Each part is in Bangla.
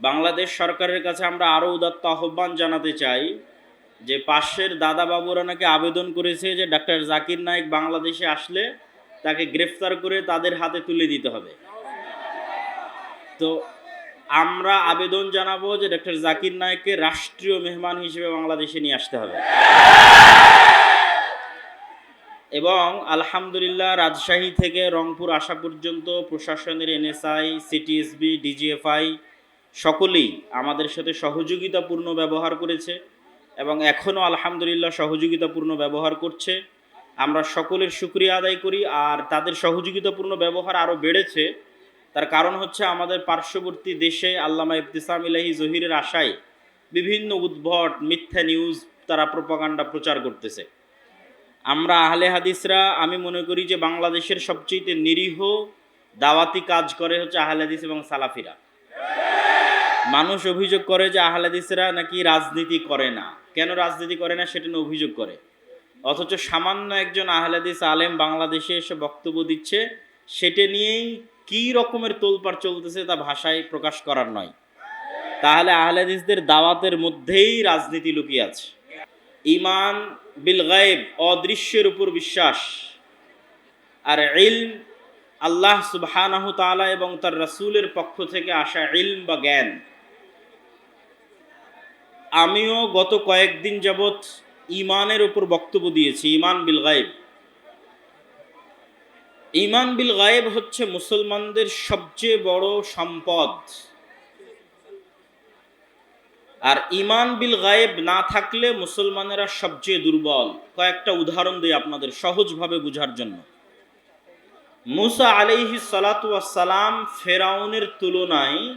বাংলাদেশ সরকারের কাছে আমরা আরও উদাত্ত আহ্বান জানাতে চাই যে পাশের দাদা বাবুরা নাকি আবেদন করেছে যে ডাক্তার জাকির নায়েক বাংলাদেশে আসলে তাকে গ্রেফতার করে তাদের হাতে তুলে দিতে হবে। তো আমরা আবেদন জানাব যে ডক্টর জাকির নায়েককে রাষ্ট্রীয় মেহমান হিসেবে বাংলাদেশে নিয়ে আসতে হবে। এবং আলহামদুলিল্লাহ রাজশাহী থেকে রংপুর আসা পর্যন্ত প্রশাসনের এনএসআই, সিটিএসবি, ডিজিএফআই সকলেই আমাদের সাথে সহযোগিতাপূর্ণ ব্যবহার করেছে এবং এখনও আলহামদুলিল্লাহ সহযোগিতাপূর্ণ ব্যবহার করছে। আমরা সকলের সুক্রিয়া আদায় করি আর তাদের সহযোগিতাপূর্ণ ব্যবহার আরও বেড়েছে। তার কারণ হচ্ছে আমাদের পার্শ্ববর্তী দেশে আল্লামা ইবতিসাম ইলাহি জহিরের আশায় বিভিন্ন উদ্ভট মিথ্যা নিউজ তারা প্রপাগান্ডা প্রচার করতেছে। আমরা আহলে হাদিসরা, আমি মনে করি যে বাংলাদেশের সবচেয়ে নিরীহ দাওয়াতি কাজ করে হচ্ছে আহলে হাদিস এবং সালাফিরা। মানুষ অভিযোগ করে যে আহলে হাদিসরা নাকি রাজনীতি করে না। কেন রাজনীতি করে না সেটা নিয়ে অভিযোগ করে? অথচ সামান্য একজন আহলাদিস আলেম বাংলাদেশে এসে বক্তব্য দিচ্ছে, সেটা নিয়েই কী রকমের তোলপাড় চলতেছে তা ভাষায় প্রকাশ করার নয়। তাহলে আহলাদিসদের দাওয়াতের মধ্যেই রাজনীতি লুকিয়ে আছে। ইমান বিল গায়েব, অদৃশ্যের উপর বিশ্বাস। আর ইলম আল্লাহ সুবহানাহ তাআলা এবং তার রাসূলের পক্ষ থেকে আসা ইলম বা জ্ঞান। আমিও গত কয়েকদিন যাবৎ ইমানের উপর বক্তব্য দিয়েছি ইমান বিল গায়েব। ইমান বিল গায়েব হচ্ছে মুসলমানদের সবচেয়ে বড় সম্পদ। আর ইমান বিল গায়েব না থাকলে মুসলমানেরা সবচেয়ে দুর্বল। কয়েকটা উদাহরণ দিই আপনাদের সহজভাবে বোঝার জন্য। মুসা আলাইহি সালাম ফেরাউনের তুলনায়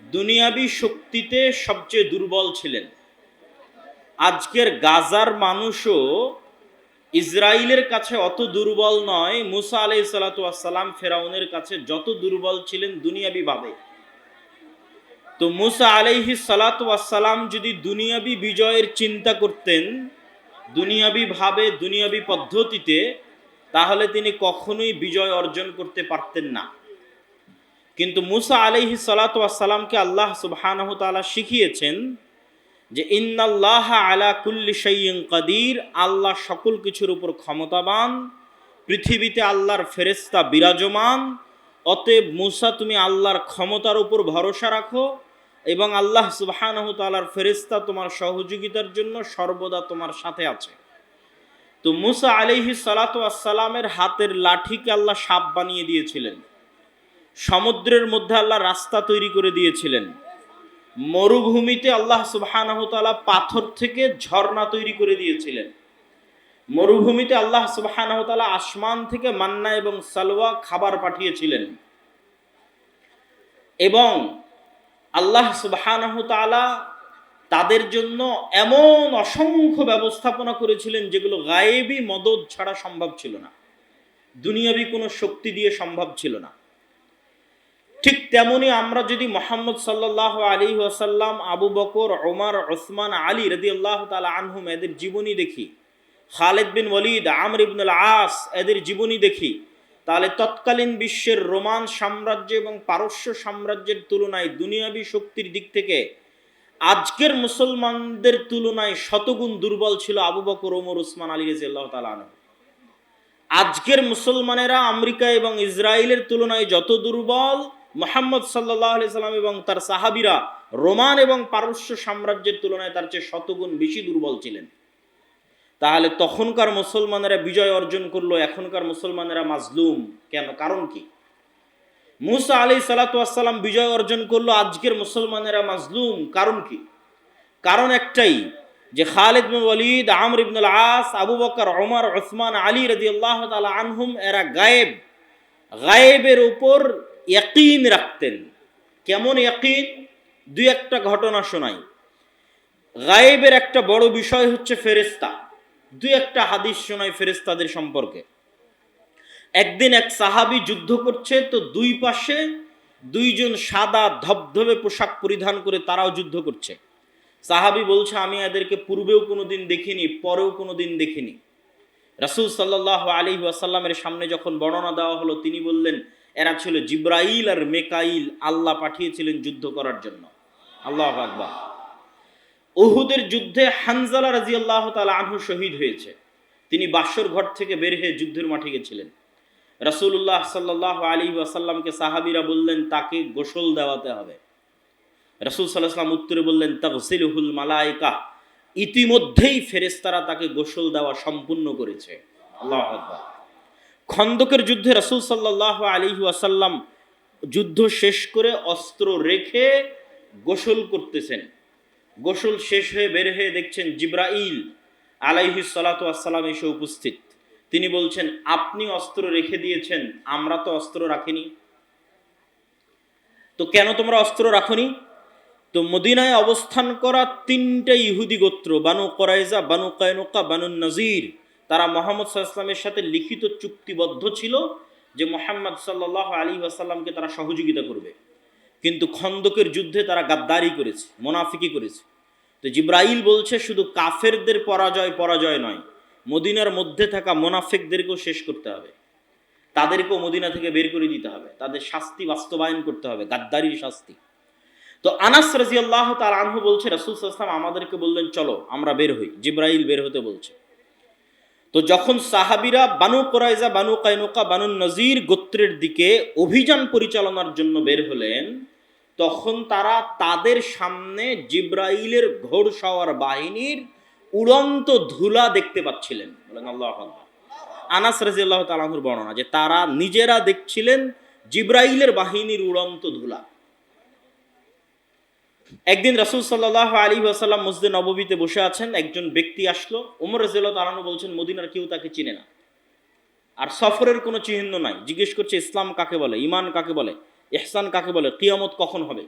দুনিয়াবি শক্তিতে সবচেয়ে দুর্বল ছিলেন। আজকের গাজার মানুষও ইসরায়েলের কাছে অত দুর্বল নয়, মুসা আলাই সালাতাম ফেরাউনের কাছে যত দুর্বল ছিলেন দুনিয়াবিভাবে তো মুসা আলাইহি সালাতাম যদি দুনিয়াবি বিজয়ের চিন্তা করতেন, দুনিয়াবি ভাবে, দুনিয়াবি পদ্ধতিতে, তাহলে তিনি কখনোই বিজয় অর্জন করতে পারতেন না। কিন্তু মুসা আলাইহি সালাতামকে আল্লাহ তাআলা শিখিয়েছেন যে ইন্নাল্লাহ আলা কুল্লি শাইইন কাদির, আল্লাহ সকল কিছুর উপর ক্ষমতাবান, পৃথিবীতে আল্লাহর ফেরেস্তা বিরাজমান, অতএব মুসা তুমি আল্লাহর ক্ষমতার উপর ভরসা রাখো এবং আল্লাহ সুবহানাহু তাআলার ফেরেস্তা তোমার সহযোগিতার জন্য সর্বদা তোমার সাথে আছে। তো মুসা আলিহি সালাতামের হাতের লাঠিকে আল্লাহ সাপ বানিয়ে দিয়েছিলেন। সমুদ্রের মধ্যে আল্লাহ রাস্তা তৈরি করে দিয়েছিলেন। মরুভূমিতে আল্লাহ তাআলা পাথর থেকে ঝর্ণা তৈরি করে দিয়েছিলেন। মরুভূমিতে আল্লাহ তাআলা আসমান থেকে মান্না এবং সালওয়া খাবার পাঠিয়েছিলেন। এবং আল্লাহ তাআলা তাদের জন্য এমন অসংখ্য ব্যবস্থাপনা করেছিলেন যেগুলো গায়েবী মদত ছাড়া সম্ভব ছিল না। দুনিয়াবি কোনো শক্তি দিয়ে সম্ভব ছিল না। ঠিক তেমনি আমরা যদি মোহাম্মদ সাল্লাহ আলী ওয়াসাল্লাম, আবু বকর ওমর ওসমান আলী রদি আল্লাহ তালা আনহুম এদের জীবনী দেখি, খালেদ বিন ওলিদ আমর ইবনুল আস এদের জীবনী দেখি, তাহলে তৎকালীন বিশ্বের রোমান সাম্রাজ্য এবং পারস্য সাম্রাজ্যের তুলনায় দুনিয়াবী শক্তির দিক থেকে আজকের মুসলমানদের তুলনায় শতগুণ দুর্বল ছিল আবু বকর ওমর ওসমান আলী রাজি আল্লাহ তালা আনহু। আজকের মুসলমানেরা আমেরিকা এবং ইসরায়েলের তুলনায় যত দুর্বল মোহাম্মদ সাল্লাহ সাল্লাম এবং তার সাহাবিরা রোমান এবং পারস্য সাম্রাজ্যের তুলনায় তার চেয়ে শতগুণ বেশি দুর্বল ছিলেন। তাহলে তখনকার মুসলমানেরা বিজয় অর্জন করল, এখনকার মুসলমানেরা মাজলুম। কেন? কারণ কি? মুসা আলি সালাতাম বিজয় অর্জন করল, আজকের মুসলমানেরা মাজলুম। কারণ কি? কারণ একটাই, যে খালিদ ওয়ালিদ, আমর ইবনুল আস আবু বকর ওমর ওসমান আলী রদি আল্লাহ তালা আনহুম, এরা গায়েব। গায়েবের উপর ইয়াকিন রাখতেন। কেমন ইয়াকিন? দুই একটা ঘটনা শোনাই। গায়েবের একটা বড় বিষয় হচ্ছে ফেরেস্তা দুই একটা হাদিস শোনাই ফেরেস্তাদের সম্পর্কে। একদিন এক সাহাবি যুদ্ধ করছে, তো দুই পাশে দুইজন সাদা ধবধবে পোশাক পরিধান করে তারাও যুদ্ধ করছে। সাহাবি বলছে, আমি এদেরকে পূর্বেও কোনো দিন দেখিনি, পরেও কোনো দিন দেখিনি। রাসুল সাল্লাহ আলী ওয়াসাল্লামের সামনে যখন বর্ণনা দেওয়া হলো, তিনি বললেন এরা ছিল জিব্রাইল আর মেকাইল আল্লাহ পাঠিয়েছিলেন যুদ্ধ করার জন্য। আল্লাহ আকবার। উহুদের যুদ্ধে হানজালা রাজি আল্লাহ তালা আনহু শহীদ হয়েছে। তিনি বাসর ঘর থেকে বের হয়ে যুদ্ধের মাঠে গেছিলেন। রাসূলুল্লাহ সাল্লাহ আলী ওয়াসাল্লামকে সাহাবিরা বললেন, তাকে গোসল দেওয়াতে হবে। রাসূল সাল্লাহ সাল্লাম উত্তরে বললেন, তাগসিলুহুল মালাইকা ইতিমধ্যেই ফেরেস্তারা তাকে গোসল দেওয়া সম্পূর্ণ করেছে। আল্লাহ আকবার। খন্দকের যুদ্ধে রাসূল সাল্লাহ আলী ওয়াসাল্লাম যুদ্ধ শেষ করে অস্ত্র রেখে গোসল করতেছেন। গোসল শেষ হয়ে বের হয়ে দেখছেন জিব্রাইল আলাইহি আসসালাম এসে উপস্থিত। তিনি বলছেন, আপনি অস্ত্র রেখে দিয়েছেন, আমরা তো অস্ত্র রাখিনি। তো কেন তোমরা অস্ত্র রাখনি? তো মদিনায় অবস্থান করা তিনটা ইহুদি গোত্র, Banu coryza Banu Qaynuqa, Banu নজির তারা মোহাম্মদ সাল্লামের সাথে লিখিত চুক্তিবদ্ধ ছিল যে মোহাম্মদ সাল্লাহ আলী আসাল্লামকে তারা সহযোগিতা করবে। কিন্তু খন্দকের যুদ্ধে তারা গাদ্দারি করেছে, মোনাফিকি করেছে। তো জিব্রাইল বলছে, শুধু কাফেরদের পরাজয় পরাজয় নয়, মদিনার মধ্যে থাকা মোনাফেকদেরকেও শেষ করতে হবে। তাদেরকেও মদিনা থেকে বের করে দিতে হবে। তাদের শাস্তি বাস্তবায়ন করতে হবে, গাদ্দারির শাস্তি। তো আনাস রাজি আল্লাহ তার আনহু বলছে, রাসুল সাল্লাম আমাদেরকে বললেন, চলো, আমরা বের হই। জিব্রাইল বের হতে বলছে। তো যখন সাহাবিরা Banu Qurayza Banu Qaynuqa, Banu Nadir গোত্রের দিকে অভিযান পরিচালনার জন্য বের হলেন, তখন তারা তাদের সামনে জিব্রাইলের ঘোড়সাওয়ার বাহিনীর উড়ন্ত ধুলা দেখতে পাচ্ছিলেন আল্লাহ। আনাস রাজি আল্লাহ তালাহুর বর্ণনা যে তারা নিজেরা দেখছিলেন জিব্রাইলের বাহিনীর উড়ন্ত ধুলা একদিন রাসুল সাল্লাহ আলী আসাল্লাম মসজিদে নববীতে বসে আছেন, একজন ব্যক্তি আসলো। উমর রাজিল্লাহ তালানু বলছেন, মদিনার কেউ তাকে চিনে না। আর সফরের কোনো চিহ্ন নাই। জিজ্ঞেস করছে, ইসলাম কাকে বলে? ইমান কাকে বলে? এহসান কাকে বলে? কিয়ামত কখন হবে?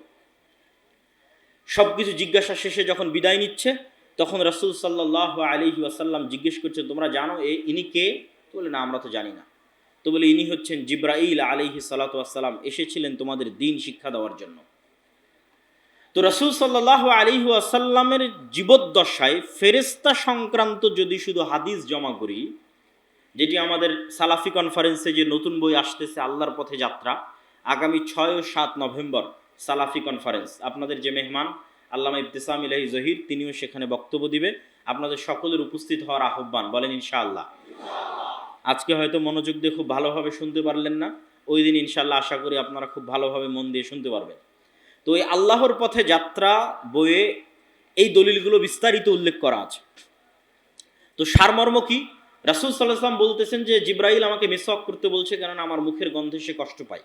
সব কিছু জিজ্ঞাসা শেষে যখন বিদায় নিচ্ছে, তখন রাসুল সাল্লাহ আলী আসাল্লাম জিজ্ঞেস করছে, তোমরা জানো এ, ইনি কে? তো বলে, না, আমরা তো জানি না। তো বলে, ইনি হচ্ছেন জিব্রাইল আলিহি সালাতাম এসেছিলেন তোমাদের দিন শিক্ষা দেওয়ার জন্য। তো রসুল সাল্লাহ আলী আসাল্লামের জীবদ্দশায় ফেরেস্তা সংক্রান্ত যদি শুধু হাদিস জমা করি, যেটি আমাদের সালাফি কনফারেন্সে যে নতুন বই আসতেছে আল্লাহর পথে যাত্রা, আগামী ছয় ও সাত নভেম্বর সালাফি কনফারেন্স। আপনাদের যে মেহমান, আল্লামা ইবতেসাম ইলাহি জহির, তিনিও সেখানে বক্তব্য দিবে। আপনাদের সকলের উপস্থিত হওয়ার আহ্বান, বলেন ইনশাআল্লাহ। আজকে হয়তো মনোযোগ দিয়ে খুব ভালোভাবে শুনতে পারলেন না, ওই দিন ইনশাল্লাহ আশা করি আপনারা খুব ভালোভাবে মন দিয়ে শুনতে পারবেন। তো এই আল্লাহর পথে যাত্রা বইয়ে এই দলিলগুলো বিস্তারিত উল্লেখ করা আছে। তো সারমর্ম কি? রাসুল সাল্লাহাম বলতেছেন যে, জিব্রাইল আমাকে মেসওয়াক করতে বলছে কেননা আমার মুখের গন্ধে সে কষ্ট পায়।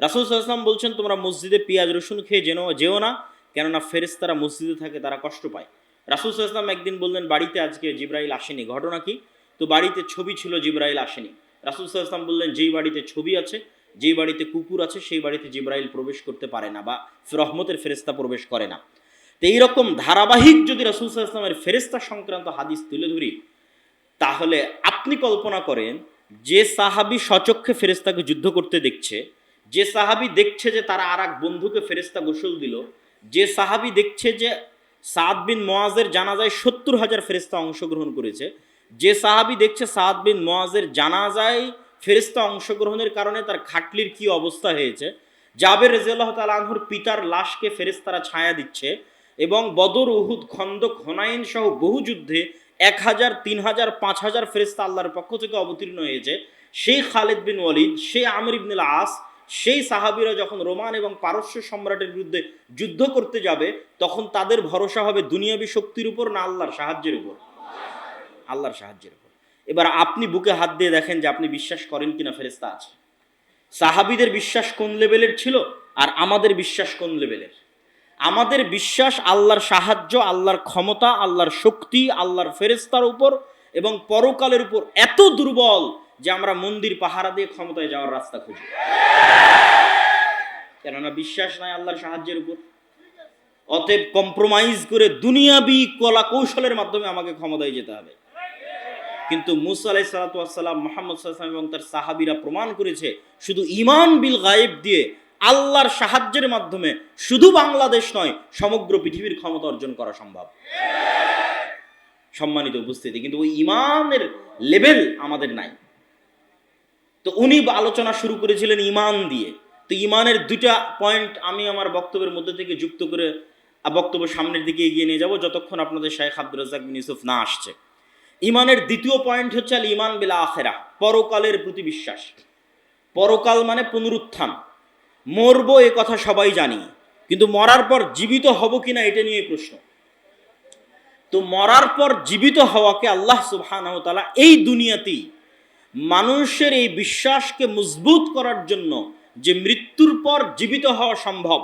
রাসুল সাল্লাহাম বলছেন, তোমরা মসজিদে পেঁয়াজ, রসুন খেয়ে যেন, যেও না, কেননা ফেরেস্তারা মসজিদে থাকে, তারা কষ্ট পায়। রাসুল সাল্লাহাম একদিন বললেন, বাড়িতে আজকে জিব্রাইল আসেনি, ঘটনা কি? তো বাড়িতে ছবি ছিল, জিব্রাইল আসেনি। রাসুল সাল্লাহাম বললেন, যেই বাড়িতে ছবি আছে যেই বাড়িতে কুকুর আছে, সেই বাড়িতে জিব্রাইল প্রবেশ করতে পারে না বা রহমতের ফেরেস্তা প্রবেশ করে না। তো এইরকম ধারাবাহিক যদি রাসুল ইসলামের ফেরেস্তা সংক্রান্ত হাদিস তুলে ধরি, তাহলে আপনি কল্পনা করেন, যে সাহাবি সচক্ষে ফেরেস্তাকে যুদ্ধ করতে দেখছে, যে সাহাবি দেখছে যে তারা আর এক বন্ধুকে ফেরেস্তা গোসল দিল, যে সাহাবি দেখছে যে সাদ বিন মোয়াজের জানাজায় সত্তর হাজার ফেরেস্তা অংশগ্রহণ করেছে, যে সাহাবি দেখছে সাদ বিন মোয়াজের জানাজায় ফেরিস্তা অংশগ্রহণের কারণে তার খাটলির কি অবস্থা হয়েছে? জাবের রেজিয়াল্লাহ তালাহুর পিতার লাশকে ফেরিস্তারা ছায়া দিচ্ছে এবং বদর, উহুদ, খন্দক, হোনাইন সহ বহু যুদ্ধে এক হাজার, তিন হাজার, পাঁচ হাজার ফেরিস্তা আল্লাহর পক্ষ থেকে অবতীর্ণ হয়েছে। সেই খালেদ বিন ওয়ালিদ, সেই আমির ইবনুল আস সেই সাহাবিরা যখন রোমান এবং পারস্য সম্রাটের বিরুদ্ধে যুদ্ধ করতে যাবে, তখন তাদের ভরসা হবে দুনিয়াবী শক্তির উপর না আল্লাহর সাহায্যের উপর? আল্লাহর সাহায্যের উপর। এবার আপনি বুকে হাত দিয়ে দেখেন যে আপনি বিশ্বাস করেন কিনা ফেরেস্তা আছে। সাহাবিদের বিশ্বাস কোন লেভেলের ছিল? আর আমাদের বিশ্বাস কোন লেভেলের? আমাদের বিশ্বাস আল্লাহর সাহায্য, আল্লাহর ক্ষমতা, আল্লাহর শক্তি, আল্লাহর ফেরেস্তার উপর এবং পরকালের উপর এত দুর্বল যে আমরা মন্দির পাহারা দিয়ে ক্ষমতায় যাওয়ার রাস্তা খুঁজি। কেননা বিশ্বাস নাই আল্লাহর সাহায্যের উপর। অতএব কম্প্রোমাইজ করে দুনিয়াবি কলা কৌশলের মাধ্যমে আমাকে ক্ষমতায় যেতে হবে। কিন্তু মুসা আলাই সালাতাম মোহাম্মদ সাল্লাম এবং তার সাহাবিরা প্রমাণ করেছে শুধু ইমান বিল গায়েব দিয়ে আল্লাহর সাহায্যের মাধ্যমে শুধু বাংলাদেশ নয়, সমগ্র পৃথিবীর ক্ষমতা অর্জন করা সম্ভব। সম্মানিত উপস্থিতি, কিন্তু ওই ইমানের লেভেল আমাদের নাই। তো উনি আলোচনা শুরু করেছিলেন ইমান দিয়ে। তো ইমানের দুইটা পয়েন্ট আমি আমার বক্তব্যের মধ্যে থেকে যুক্ত করে বক্তব্য সামনের দিকে এগিয়ে নিয়ে যাব, যতক্ষণ আপনাদের শেখ আব্দুল রাজাক বিন ইউসুফ না আসছে। ইমানের দ্বিতীয় পয়েন্ট হচ্ছে আল ইমান বিলা আখেরা, পরকালের প্রতি বিশ্বাস। পরকাল মানে পুনরুত্থান। মরবো এ কথা সবাই জানি, কিন্তু মরার পর জীবিত হব কিনা এটা নিয়ে প্রশ্ন। তো মরার পর জীবিত হওয়াকে আল্লাহ সুবহানাহু ওয়া এই দুনিয়াতেই মানুষের এই বিশ্বাসকে মজবুত করার জন্য যে মৃত্যুর পর জীবিত হওয়া সম্ভব,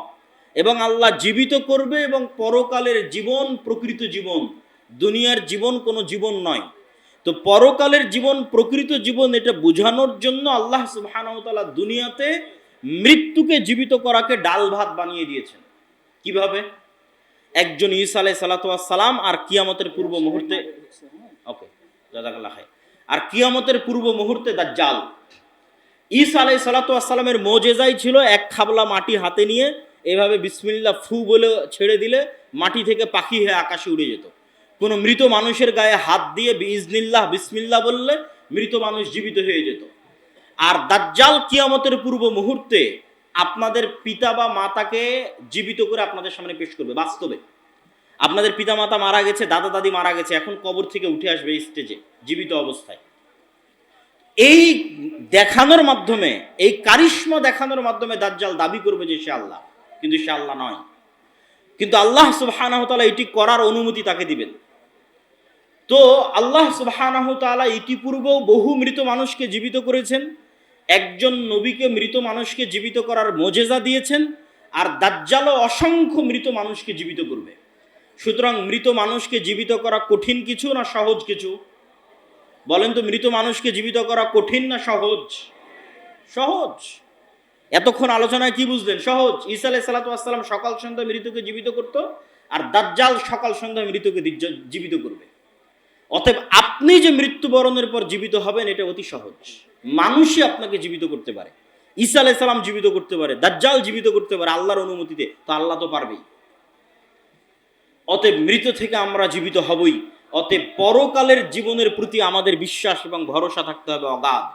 এবং আল্লাহ জীবিত করবে এবং পরকালের জীবন, প্রকৃত জীবন দুনিয়ার জীবন কোনো জীবন নয়। তো পরকালের জীবন, প্রকৃত জীবন এটা বোঝানোর জন্য আল্লাহ সুবহানাহু দুনিয়াতে মৃত্যুকে জীবিত করাকে ডাল ভাত বানিয়ে দিয়েছেন। কীভাবে? একজন ঈসা আলাই সালাম আর কিয়ামতের পূর্ব মুহূর্তে ওকে, জাজাকাল্লাহ খাই আর কিয়ামতের পূর্ব মুহূর্তে দাজ্জাল। ঈসা আলাই সালাতামের মোজেজাই ছিল এক খাবলা মাটি হাতে নিয়ে এভাবে বিসমিল্লা ফু বলে ছেড়ে দিলে মাটি থেকে পাখি হয়ে আকাশে উড়ে যেত। কোনো মৃত মানুষের গায়ে হাত দিয়ে ইজনিল্লাহ বিসমিল্লা বললে মৃত মানুষ জীবিত হয়ে যেত। আর দাজ্জাল কিয়ামতের পূর্ব মুহূর্তে আপনাদের পিতা বা মাতাকে জীবিত করে আপনাদের সামনে পেশ করবে, বাস্তবে। আপনাদের পিতা মাতা মারা গেছে, দাদা দাদি মারা গেছে, এখন কবর থেকে উঠে আসবে স্টেজে জীবিত অবস্থায়। এই দেখানোর মাধ্যমে, এই কারিশ্মা দেখানোর মাধ্যমে দাজ্জাল দাবি করবে যে সে আল্লাহ, কিন্তু সে আল্লাহ নয়। কিন্তু আল্লাহ তাআলা এটি করার অনুমতি তাকে দিবেন। তো আল্লাহ তাআলা ইতিপূর্বেও বহু মৃত মানুষকে জীবিত করেছেন। একজন নবীকে মৃত মানুষকে জীবিত করার মোজেজা দিয়েছেন আর দাজ্জালও অসংখ্য মৃত মানুষকে জীবিত করবে। সুতরাং মৃত মানুষকে জীবিত করা কঠিন কিছু না সহজ কিছু? বলেন তো, মৃত মানুষকে জীবিত করা কঠিন না সহজ? সহজ। এতক্ষণ আলোচনায় কি বুঝলেন? সহজ। ঈসা আলাই সালাতাম সকাল সন্ধ্যা মৃতকে জীবিত করত আর দাজ্জাল সকাল সন্ধ্যা মৃতকে জীবিত করবে। অতএব আপনি যে মৃত্যুবরণের পর জীবিত হবেন, এটা অতি সহজ। মানুষই আপনাকে জীবিত করতে পারে। ঈসা আলাই সালাম জীবিত করতে পারে, দাজ্জাল জীবিত করতে পারে, আল্লাহর অনুমতিতে, তো আল্লাহ তো পারবেই। অতএব মৃত থেকে আমরা জীবিত হবই। অতএব পরকালের জীবনের প্রতি আমাদের বিশ্বাস এবং ভরসা থাকতে হবে অগাধ।